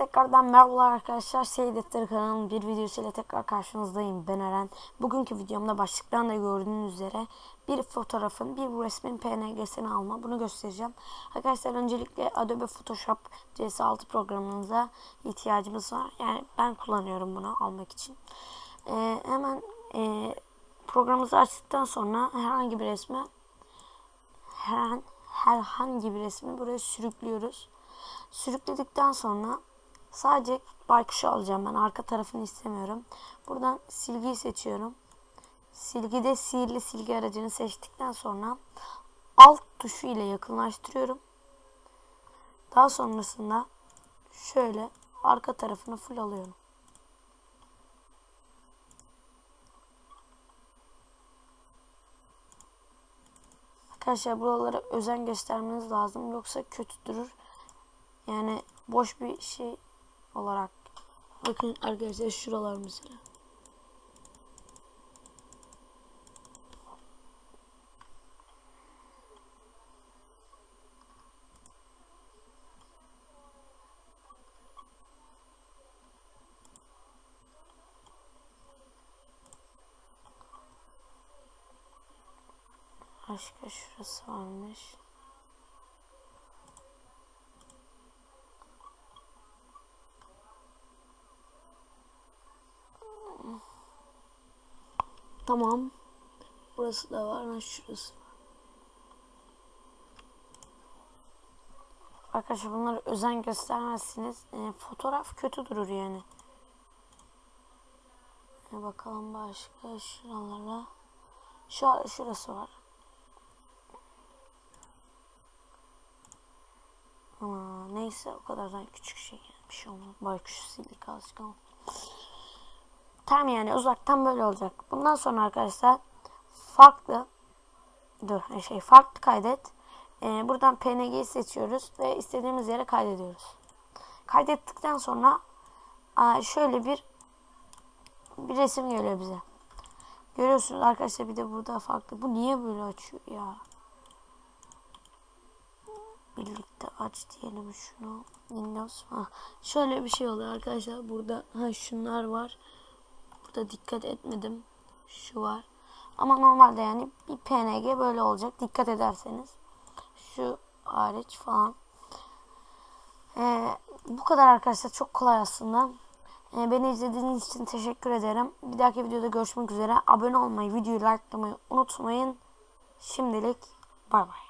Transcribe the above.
Tekrardan merhabalar arkadaşlar. Seyrettir kanalının bir videosuyla tekrar karşınızdayım. Ben Eren. Bugünkü videomda başlıktan da gördüğünüz üzere bir fotoğrafın, bir resmin PNG'sini alma. Bunu göstereceğim. Arkadaşlar öncelikle Adobe Photoshop CS6 programınıza ihtiyacımız var. Yani ben kullanıyorum bunu almak için. Ee, hemen e, programımızı açtıktan sonra herhangi bir resme her, herhangi bir resmi buraya sürüklüyoruz. Sürükledikten sonra sadece baykuşu alacağım ben. Arka tarafını istemiyorum. Buradan silgiyi seçiyorum. Silgide sihirli silgi aracını seçtikten sonra alt tuşu ile yakınlaştırıyorum. Daha sonrasında şöyle arka tarafını full alıyorum. Arkadaşlar buralara özen göstermeniz lazım. Yoksa kötü durur. Yani boş bir şey olarak. Bakın arkadaşlar şuralar mesela. Başka şurası varmış. Tamam. Burası da var. Şurası. Arkadaşlar bunları özen göstermezsiniz. E, fotoğraf kötü durur yani. E, bakalım başka şuralara. Şu, şurası var. Ama neyse o kadardan küçük şey yani bir şey olmaz. Baykuş sildik azıcık ama. Tam yani uzaktan böyle olacak. Bundan sonra arkadaşlar farklı dur şey farklı kaydet. Ee, buradan PNG'yi seçiyoruz ve istediğimiz yere kaydediyoruz. Kaydettikten sonra şöyle bir bir resim geliyor bize. Görüyorsunuz arkadaşlar bir de burada farklı. Bu niye böyle açıyor ya? Birlikte aç diyelim şunu. Windows. Ha, şöyle bir şey oluyor arkadaşlar. Burada ha şunlar var. Burada dikkat etmedim. Şu var. Ama normalde yani bir PNG böyle olacak. Dikkat ederseniz. Şu hariç falan. Ee, bu kadar arkadaşlar. Çok kolay aslında. Ee, beni izlediğiniz için teşekkür ederim. Bir dahaki videoda görüşmek üzere. Abone olmayı, videoyu likelamayı unutmayın. Şimdilik bay bay.